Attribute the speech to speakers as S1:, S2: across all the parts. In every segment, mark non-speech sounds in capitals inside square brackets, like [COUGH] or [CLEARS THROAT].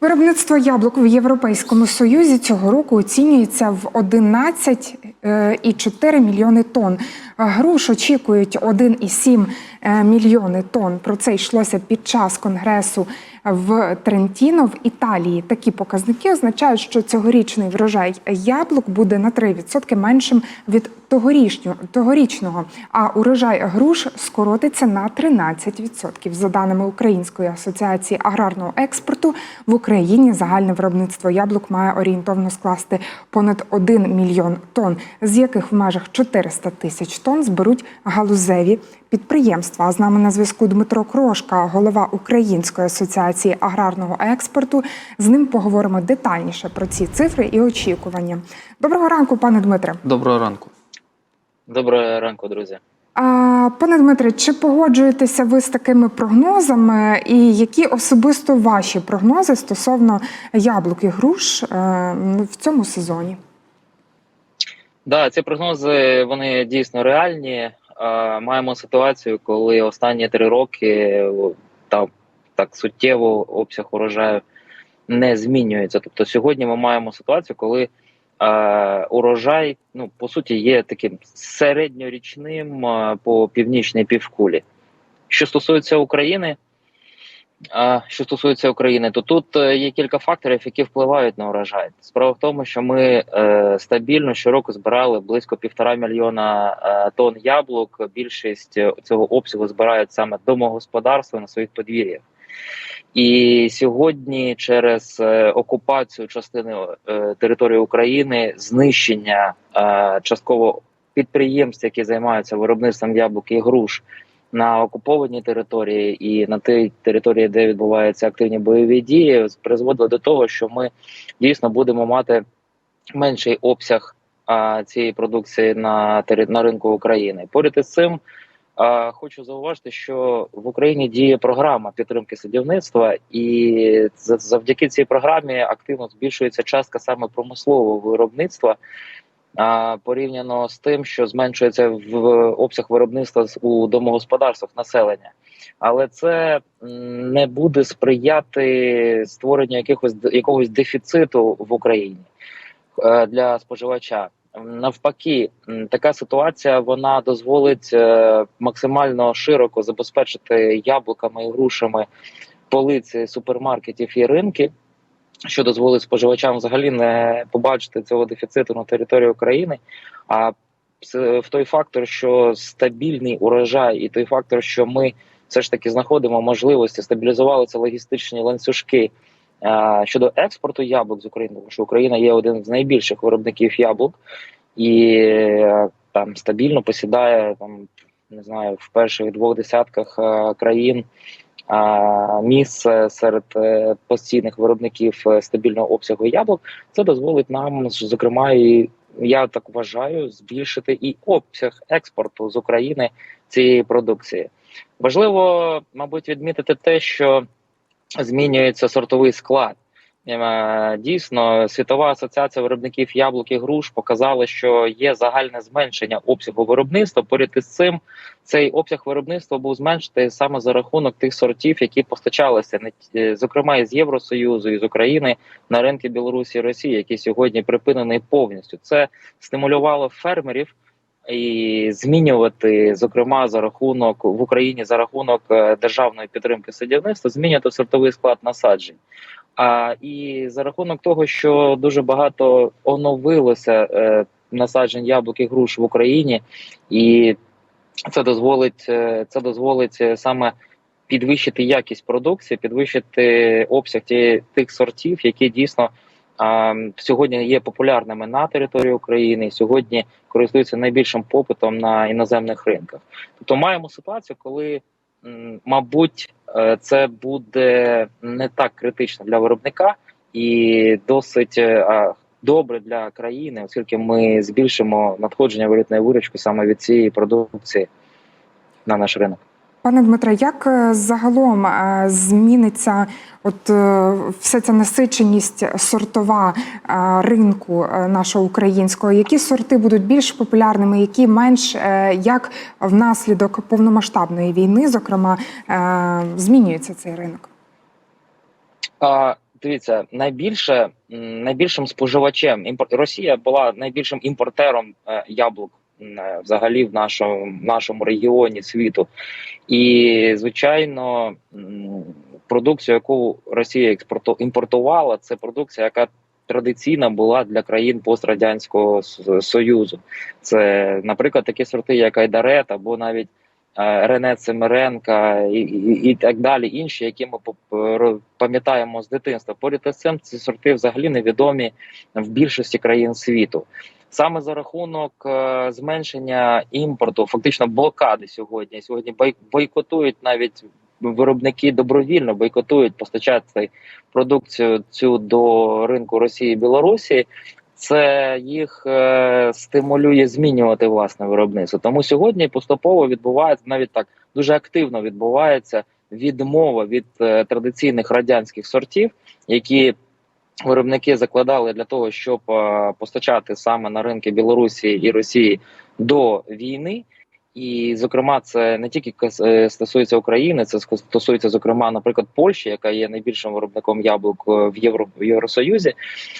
S1: Виробництво яблук в Європейському Союзі цього року оцінюється в 11,4 мільйони тонн. Груш очікують 1,7 е, мільйони тонн. Про це йшлося під час конгресу в Трентіно в Італії. Такі показники означають, що цьогорічний врожай яблук буде на 3% меншим від тогорічного, а урожай груш скоротиться на 13%. За даними Української асоціації аграрного експорту, в Україні загальне виробництво яблук має орієнтовно скласти понад 1 мільйон тонн, з яких в межах 400 тисяч тонн зберуть галузеві підприємства. А з нами на зв'язку Дмитро Крошка, голова Української асоціації аграрного експорту. З ним поговоримо детальніше про ці цифри і очікування. Доброго ранку, пане Дмитре.
S2: Доброго ранку.
S3: Доброго ранку, друзі.
S1: А, пане Дмитре, чи погоджуєтеся ви з такими прогнозами, і які особисто ваші прогнози стосовно яблук і груш е, в цьому сезоні?
S3: Да, ці прогнози вони дійсно реальні. Маємо ситуацію, коли останні три роки о, та так суттєво обсяг урожаю не змінюється. Тобто сьогодні ми маємо ситуацію, коли е, урожай, ну по суті, є таким середньорічним е, по північній півкулі. Що стосується України, А що стосується України, то тут е, є кілька факторів, які впливають на урожай. Справа в тому, що ми е, стабільно щороку збирали близько півтора мільйона е, тонн яблук. Більшість е, цього обсягу збирають саме домогосподарства на своїх подвір'ях. І сьогодні, через е, окупацію частини е, території України, знищення е, частково підприємств, які займаються виробництвом яблук і груш на окупованій території і на тій території, де відбуваються активні бойові дії, призводило до того, що ми дійсно будемо мати менший обсяг цієї продукції на на ринку України. Поряд із цим. А, Хочу зауважити, що в Україні діє програма підтримки садівництва, і за- завдяки цій програмі активно збільшується частка саме промислового виробництва а, порівняно з тим, що зменшується в обсяг виробництва у домогосподарствах населення. Але це не буде сприяти створенню якихось якогось дефіциту в Україні е, для споживача. Навпаки, така ситуація вона дозволить е, максимально широко забезпечити яблуками і грушами полиці супермаркетів і ринки що дозволить споживачам взагалі не побачити цього дефіциту на території України. А в той фактор, що стабільний урожай, і той фактор, що ми все ж таки знаходимо можливості стабілізувалися логістичні ланцюжки щодо експорту яблук з України, тому що Україна є один з найбільших виробників яблук і е, там стабільно посідає там. Не знаю, в перших двох десятках е, країн місце серед е, постійних виробників е, стабільного обсягу яблук, це дозволить нам, зокрема, і я так вважаю, збільшити і обсяг експорту з України цієї продукції. Важливо, мабуть, відмітити те, що змінюється сортовий склад. Е, Дійсно, світова асоціація виробників яблук і груш показала, що є загальне зменшення обсягу виробництва. Поряд із цим цей обсяг виробництва був зменшений саме за рахунок тих сортів, які постачалися е, зокрема із Євросоюзу і з України на ринки Білорусі і Росії, які сьогодні припинений повністю. Це стимулювало фермерів і змінювати, зокрема, за рахунок в Україні за рахунок е, державної підтримки садівництва, змінювати сортовий склад насаджень. А і за рахунок того, що дуже багато оновилося е, насаджень яблук і груш в Україні, і це дозволить е, це дозволить е, саме підвищити якість продукції, підвищити обсяг тих сортів, які дійсно сьогодні є популярними на території України, і сьогодні користуються найбільшим попитом на іноземних ринках. Тобто маємо ситуацію, коли мабуть е, це буде не так критично для виробника і досить е, добре для країни, оскільки ми збільшимо надходження валютної виручки саме від цієї продукції на наш ринок.
S1: Пане Дмитре, як е, загалом е, зміниться от е, вся ця насиченість сортова ринку нашого українського? Які сорти будуть більш популярними, які менш як внаслідок повномасштабної війни, зокрема, змінюється цей ринок?
S3: А, Дивіться, найбільше найбільшим споживачем. Росія була найбільшим імпортером яблук взагалі в нашому, нашому регіоні світу. І звичайно, продукцію, яку Росія імпортувала, це продукція, яка традиційна була для країн пострадянського Союзу. Це, наприклад, такі сорти, як Айдарет, або навіть е, Рене Цимиренка і, і, і так далі, інші, які ми пам'ятаємо з дитинства. Поряд із цим ці сорти взагалі невідомі в більшості країн світу. Саме за рахунок е, зменшення імпорту, фактично блокади сьогодні. Сьогодні бой- бойкотують навіть виробники добровільно бойкотують постачати продукцію цю до ринку Росії і Білорусі. Це їх е, стимулює змінювати власне виробництво. Тому сьогодні поступово відбувається навіть так дуже активно відбувається відмова від е, традиційних радянських сортів, які виробники закладали для того, щоб е, постачати саме на ринки Білорусі і Росії до війни. І, зокрема, це не тільки е, стосується України, це стосується, зокрема, наприклад, Польщі, яка є найбільшим виробником яблук е, в Євро в Євросоюзі.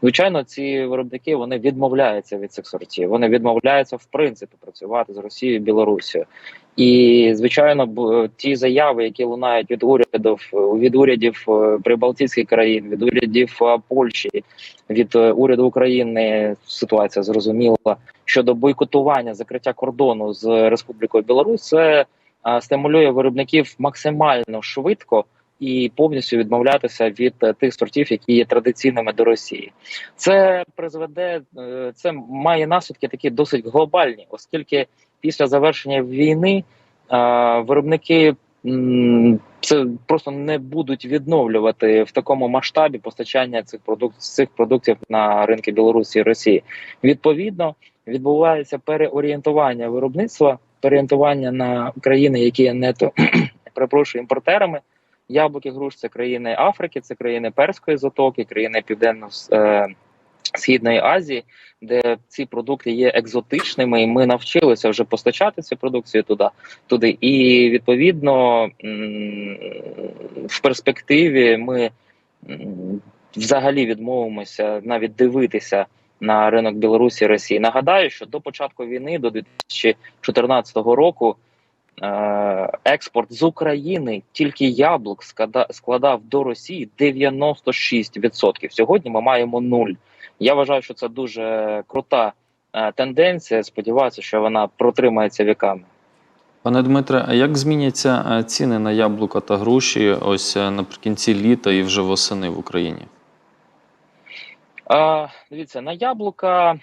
S3: Звичайно, ці виробники вони відмовляються від цих сортів. Вони відмовляються в принципі працювати з Росією і Білорусією. І звичайно, ті заяви, які лунають від урядів від урядів е, прибалтійських країн, від урядів е, Польщі, від е, уряду України, ситуація зрозуміла. Щодо бойкотування закриття кордону з Республікою Білорусь, це стимулює виробників максимально швидко і повністю відмовлятися від е, тих сортів, які є традиційними до Росії. Це призведе, е, це має наслідки такі досить глобальні, оскільки після завершення війни е, виробники. Це просто не будуть відновлювати в такому масштабі постачання цих продук... цих продуктів на ринки Білорусі і Росії. Відповідно, відбувається переорієнтування виробництва, переорієнтування на країни, які є нето [CLEARS THROAT] перепрошую, імпортерами. Яблуки, груш це країни Африки, це країни Перської затоки, країни Південно-Східної Азії, де ці продукти є екзотичними, і ми навчилися вже постачати цю продукцію туди. туди. І відповідно в перспективі ми взагалі відмовимося навіть дивитися на ринок Білорусі і Росії. Нагадаю, що до початку війни, до 2014 року, експорт з України тільки яблук складав до Росії 96%. Сьогодні ми маємо нуль. Я вважаю, що це дуже крута е, тенденція. Сподіваюся, що вона протримається віками.
S2: Пане Дмитре, а як зміняться е, ціни на яблука та груші ось е, наприкінці літа і вже восени в Україні?
S3: А, дивіться, на яблука е,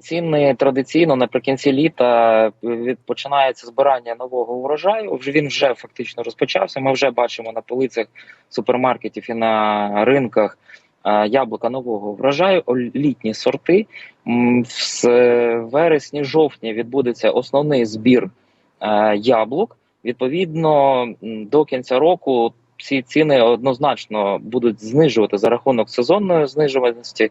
S3: ціни традиційно наприкінці літа від починається збирання нового урожаю. Вже він вже фактично розпочався. Ми вже бачимо на полицях супермаркетів і на ринках е, яблука нового врожаю, літні сорти. М, В вересні-жовтні відбудеться основний збір е, яблук. Відповідно, до кінця року ці ціни однозначно будуть знижувати за рахунок сезонної знижуваності,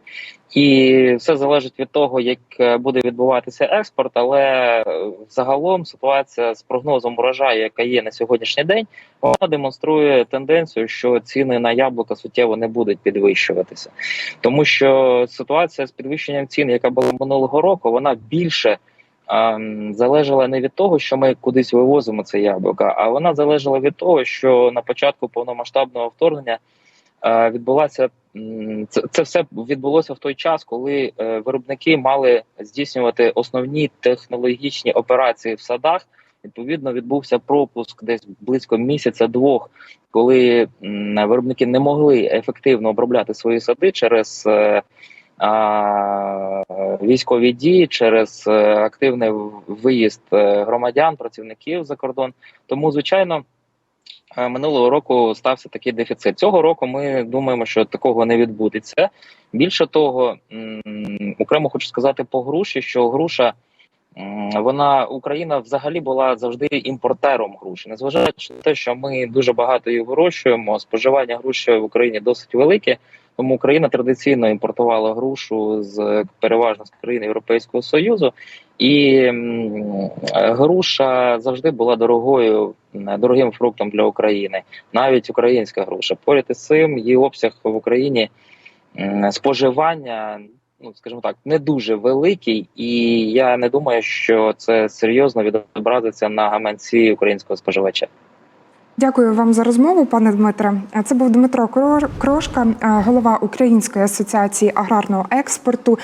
S3: і все залежить від того, як е, буде відбуватися експорт. Але е, загалом ситуація з прогнозом урожаю, яка є на сьогоднішній день, вона демонструє тенденцію, що ціни на яблука суттєво не будуть підвищуватися, тому що ситуація з підвищенням цін, яка була минулого року, вона більше. Залежала не від того, що ми кудись вивозимо це яблука, а вона залежала від того, що на початку повномасштабного вторгнення відбулася це, це все відбулося в той час, коли е, виробники мали здійснювати основні технологічні операції в садах. Відповідно, відбувся пропуск десь близько місяця-двох, коли виробники не могли ефективно обробляти свої сади через е, військові дії, через е, активний виїзд е, громадян, працівників за кордон. Тому, звичайно, е, минулого року стався такий дефіцит. Цього року ми думаємо, що такого не відбудеться. Більше того, окремо хочу сказати по груші, що груша. Вона Україна взагалі була завжди імпортером груші, незважаючи на те, що ми дуже багато її вирощуємо. Споживання груші в Україні досить велике. Тому Україна традиційно імпортувала грушу з переважно з країн Європейського Союзу, і груша завжди була дорогою, дорогим фруктом для України, навіть українська груша. Поряд із цим її обсяг в Україні споживання. Ну, скажімо так, не дуже великий, і я не думаю, що це серйозно відобразиться на гаманці українського споживача.
S1: Дякую вам за розмову, пане Дмитре. Це був Дмитро Кро- Крошка, е, голова Української асоціації аграрного експорту.